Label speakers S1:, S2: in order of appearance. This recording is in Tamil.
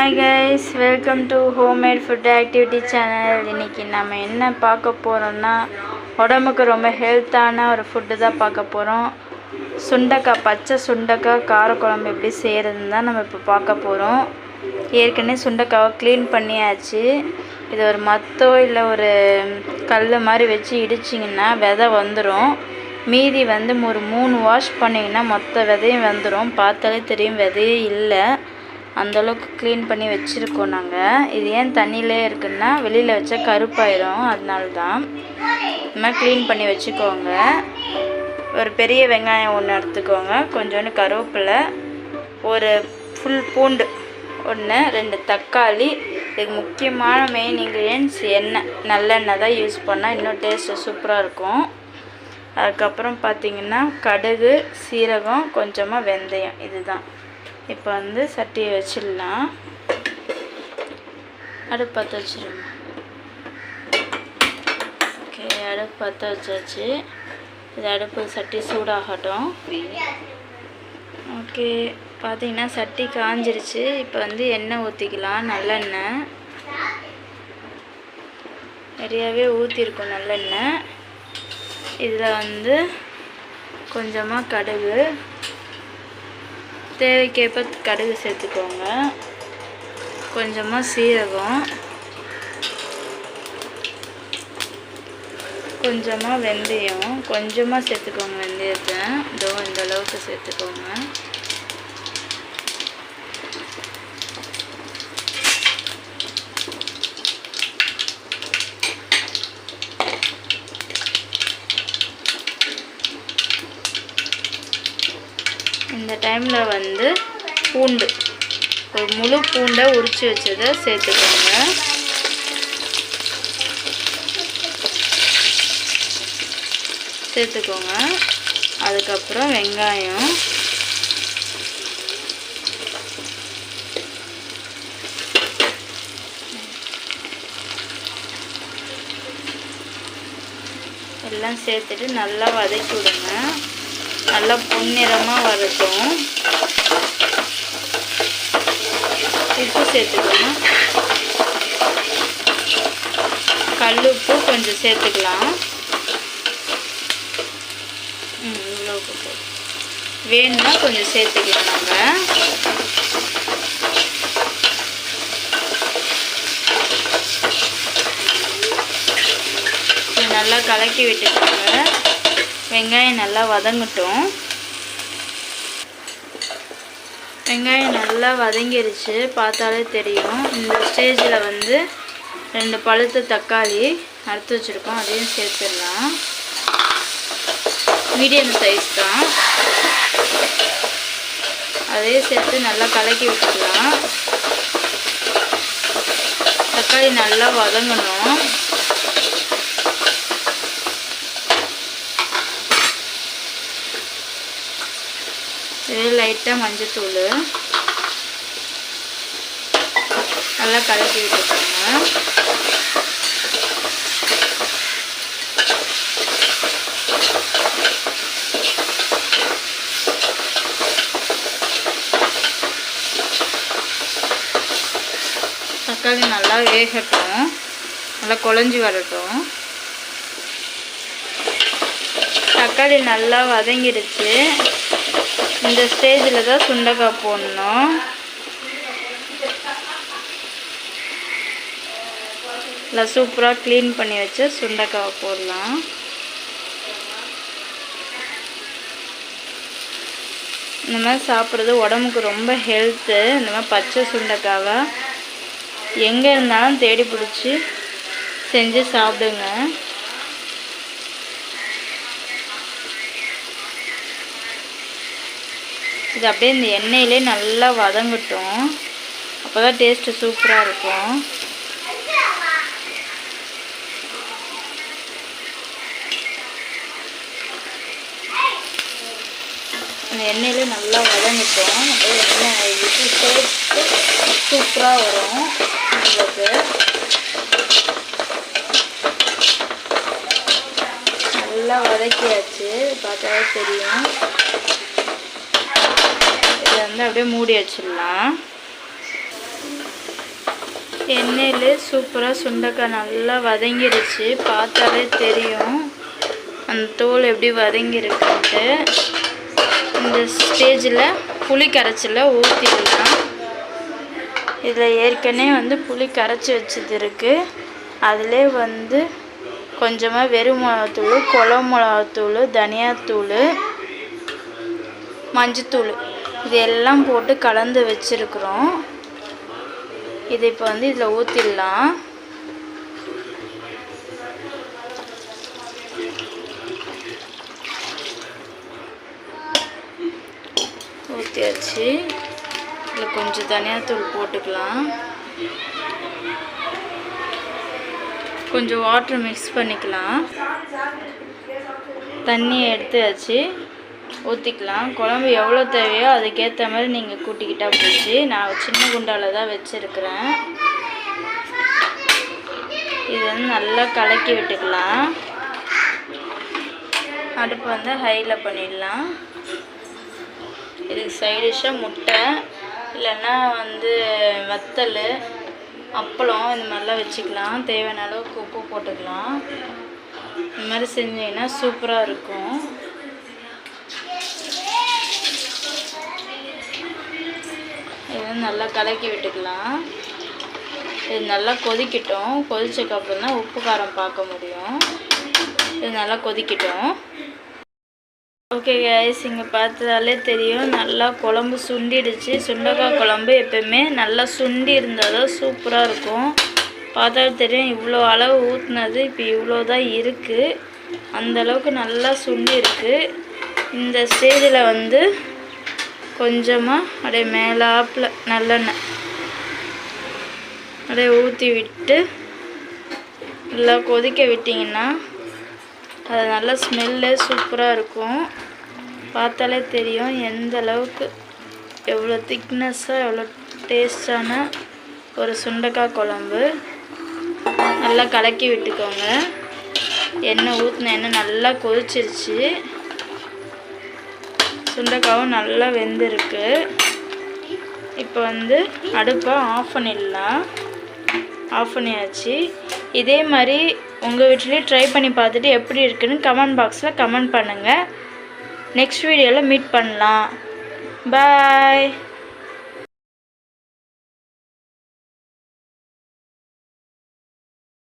S1: Hi guys welcome to homemade food activity channel இன்றைக்கி நம்ம என்ன பார்க்க போகிறோம்னா உடம்புக்கு ரொம்ப ஹெல்த்தான ஒரு ஃபுட்டு தான் பார்க்க போகிறோம் சுண்டக்காய் பச்சை சுண்டக்காய் காரக்குழம்பு எப்படி செய்கிறதுன்னு தான் நம்ம இப்போ பார்க்க போகிறோம் ஏற்கனவே சுண்டக்காவை க்ளீன் பண்ணியாச்சு. இது ஒரு மத்தோ இல்லை ஒரு கல் மாதிரி வச்சு இடிச்சிங்கன்னா விதை வந்துடும் மீதி வந்து ஒரு மூணு வாஷ் பண்ணிங்கன்னா மொத்த விதையும் வந்துடும் பார்த்தாலே தெரியும் விதையே இல்லை. அந்தளவுக்கு க்ளீன் பண்ணி வச்சுருக்கோம் நாங்கள் இது ஏன் தண்ணியிலே இருக்குன்னா வெளியில் வச்சா கருப்பாயிரும். அதனால தான் இந்த மாதிரி க்ளீன் பண்ணி வச்சுக்கோங்க. ஒரு பெரிய வெங்காயம் ஒன்று எடுத்துக்கோங்க. கொஞ்சோண்டு கருவேப்பிலை ஒரு ஃபுல் பூண்டு ஒன்று ரெண்டு தக்காளி. இதுக்கு முக்கியமான மெயின் இன்க்ரீடியன்ஸ் எண்ணெய். நல்லெண்ணெய் தான் யூஸ் பண்ணால் இன்னும் டேஸ்ட்டு சூப்பராக இருக்கும். அதுக்கப்புறம் பார்த்திங்கன்னா கடுகு சீரகம் கொஞ்சமாக வெந்தயம். இதுதான். இப்போ வந்து சட்டியை வச்சிடலாம். அடுப்பு பற்ற வச்சிருங்க ஓகே அடுப்பு பற்ற வச்சாச்சு. இது அடுப்பு சட்டி சூடாகட்டும். ஓகே பார்த்தீங்கன்னா சட்டி காஞ்சிருச்சு. இப்போ வந்து எண்ணெய் ஊற்றிக்கலாம் நல்லெண்ணெய். நிறையாவே ஊற்றிருக்கும் நல்லெண்ணெய். இதில் வந்து கொஞ்சமாக கடுகு. தேவைக்கேற்ப கடுகு சேர்த்துக்கோங்க. கொஞ்சமாக சீரகம். கொஞ்சமாக வெந்தயம். கொஞ்சமாக சேர்த்துக்கோங்க வெந்தயத்தை. இதோ இந்த அளவுக்கு சேர்த்துக்கோங்க. இந்த டைமில் வந்து பூண்டு. ஒரு முழு பூண்டை உரித்து வச்சதை சேர்த்துக்கோங்க. சேர்த்துக்கோங்க. அதுக்கப்புறம் வெங்காயம். எல்லாம் சேர்த்துட்டு நல்லா வதக்கி விடுங்க. நல்லா பொன்னிறமாக வரட்டும். உப்பு சேர்த்துக்கணும் கல் உப்பு கொஞ்சம் சேர்த்துக்கலாம். இவ்வளோ உப்பு வேணும்னா கொஞ்சம் சேர்த்துக்கலாம் நம்ம. நல்லா கலக்கி விட்டுக்கோங்க. வெங்காயம் நல்லா வதங்கட்டும். வெங்காயம் நல்லா வதங்கிருச்சு பார்த்தாலே தெரியும். இந்த ஸ்டேஜில் வந்து ரெண்டு பழுத்த தக்காளி அறுத்து வச்சுருக்கோம் அதையும் சேர்த்துடலாம். மீடியம் சைஸ் தான். அதையும் சேர்த்து நல்லா கலக்கி விட்டுக்கலாம். தக்காளி நல்லா வதங்கணும். இது லைட்டாக மஞ்சத்தூள். நல்லா கலக்கி விட்டுக்கோங்க. தக்காளி நல்லா வேகட்டும். நல்லா குழஞ்சி வரட்டும். தக்காளி நல்லா வதங்கிடுச்சு. இந்த ஸ்டேஜில் தான் சுண்டக்காய் போடணும். இல்லை சூப்பராக க்ளீன் பண்ணி வச்சு சுண்டக்காவை போடலாம். இந்த மாதிரி சாப்பிட்றது உடம்புக்கு ரொம்ப ஹெல்த்து இந்த மாதிரி பச்சை சுண்டக்காவை எங்கே இருந்தாலும் தேடி பிடிச்சி செஞ்சு சாப்பிடுங்க. இது அப்படியே இந்த எண்ணெயிலே நல்லா வதங்கட்டும். அப்போ தான் டேஸ்ட்டு சூப்பராக இருக்கும். அந்த எண்ணெயிலே நல்லா வதங்கட்டும். அப்படியே எண்ணெய் விட்டு சேர்த்து சூப்பராக வரும் உங்களுக்கு. நல்லா வதக்கியாச்சு. பார்த்தாலே தெரியும். இதை வந்து அப்படியே மூடி வச்சிடலாம். எண்ணெயில் சூப்பராக சுண்டக்காய் நல்லா வதங்கிடுச்சு பார்த்தாலே தெரியும். அந்த தோல் எப்படி வதங்கியிருக்குன்ட்டு. இந்த ஸ்டேஜில் புளி கரைச்சல ஊற்றிடலாம் இதில் ஏற்கனவே வந்து புளி கரைச்சி வச்சது இருக்குது அதிலே வந்து கொஞ்சமாக வெறும் மிளகாத்தூள் குளம் மிளகாத்தூள் தனியாத்தூள் மஞ்சத்தூள். இது எல்லாம் போட்டு கலந்து வச்சுருக்குறோம். இதை இப்போ வந்து இதில் ஊற்றிடலாம் ஊற்றியாச்சு இதில் கொஞ்சம் தனியாத்தூள் போட்டுக்கலாம். கொஞ்சம் வாட்டர் மிக்ஸ் பண்ணிக்கலாம். தண்ணியை எடுத்தாச்சு ஊற்றிக்கலாம் குழம்பு எவ்வளோ தேவையோ அதுக்கேற்ற மாதிரி நீங்கள் கூட்டிக்கிட்டா போச்சு. நான் சின்ன குண்டாவில் தான் வச்சுருக்கிறேன். இது வந்து நல்லா கலக்கி விட்டுக்கலாம். அடுப்பு வந்து ஹையில் பண்ணிடலாம். இதுக்கு சைடிஷாக முட்டை இல்லைன்னா வந்து வத்தல் அப்பளம் இந்த மாதிரிலாம் வச்சுக்கலாம். தேவையான அளவுக்கு உப்பு போட்டுக்கலாம். இந்த மாதிரி செஞ்சீங்கன்னா சூப்பராக இருக்கும். வந்து நல்லா கலக்கி விட்டுக்கலாம். இது நல்லா கொதிக்கட்டும். கொதிச்சக்கப்புறம் தான் உப்பு காரம் பார்க்க முடியும். இது நல்லா கொதிக்கட்டும். ஓகே கைஸ் இங்கே பார்த்ததாலே தெரியும். நல்லா குழம்பு சுண்டிடுச்சு. சுண்டக்காய் குழம்பு எப்போயுமே நல்லா சுண்டி இருந்தால் தான் சூப்பராக இருக்கும். பார்த்தாலும் தெரியும் இவ்வளோ அளவு ஊற்றுனது இப்போ இவ்வளோ தான் இருக்குது அந்தளவுக்கு நல்லா சுண்டி இருக்குது இந்த ஸ்டேஜில் வந்து கொஞ்சமாக அப்படியே மேலாப்பில் நல்லெண்ணெய். அப்படியே ஊற்றி விட்டு நல்லா கொதிக்க விட்டிங்கன்னா அது நல்லா ஸ்மெல்லு சூப்பராக இருக்கும். பார்த்தாலே தெரியும் எந்த அளவுக்கு எவ்வளோ திக்னஸ்ஸாக எவ்வளோ டேஸ்டான ஒரு சுண்டக்காய் குழம்பு. நல்லா கலக்கி விட்டுக்கோங்க. எண்ணெய் ஊற்றின எண்ணெய் நல்லா கொதிச்சிருச்சு. சுண்டைக்காவும் நல்லா வெந்திருக்கு. இப்போ வந்து அடுப்பை ஆஃப் பண்ணிடலாம். ஆஃப் பண்ணியாச்சு. இதே மாதிரி உங்கள் வீட்லேயும் ட்ரை பண்ணி பார்த்துட்டு எப்படி இருக்குன்னு கமெண்ட் பாக்ஸில் கமெண்ட் பண்ணுங்கள் நெக்ஸ்ட் வீடியோவில் மீட் பண்ணலாம். பாய்